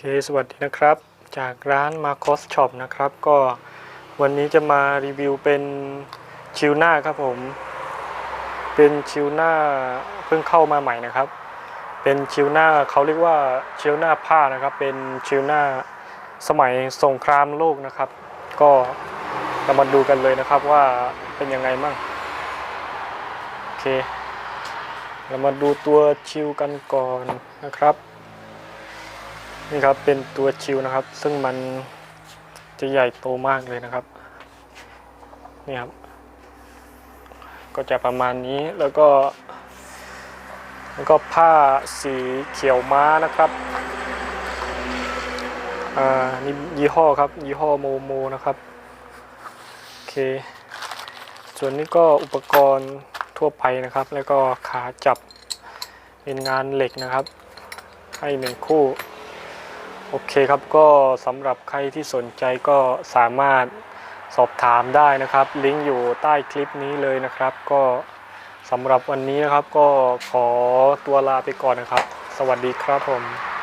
เคสวัสดีนะครับ จากร้าน Marcos Shop นะครับ ก็วันนี้จะมารีวิวเป็นชิลหน้าครับผม เป็นชิลหน้าเพิ่งเข้ามาใหม่นะครับ เป็นชิลหน้าเขาเรียกว่าชิลหน้าผ้านะครับ เป็นชิลหน้าสมัยสงครามโลกนะครับ ก็เรามาดูกันเลยนะครับว่าเป็นยังไงมั่งโอเค เรามาดูตัวชิลกันก่อนนะครับ นี่ครับเป็นตัวชิวนะครับ ซึ่งมันจะใหญ่โตมากเลยนะครับนี่ครับ ก็จะประมาณนี้แล้วก็ แล้วก็ผ้าสีเขียวม้านะครับอ่านี่ยี่ห้อครับ ยี่ห้อโมโมนะครับโอเค ส่วนนี้ก็อุปกรณ์ทั่วไปนะครับ แล้วก็ขาจับเป็นงานเหล็กนะครับ ให้หนึ่งคู่ โอเคครับก็สำหรับใครที่สนใจก็สามารถสอบถามได้นะครับ ลิงก์อยู่ใต้คลิปนี้เลยนะครับ ก็สำหรับวันนี้นะครับก็ขอตัวลาไปก่อนนะครับ สวัสดีครับผม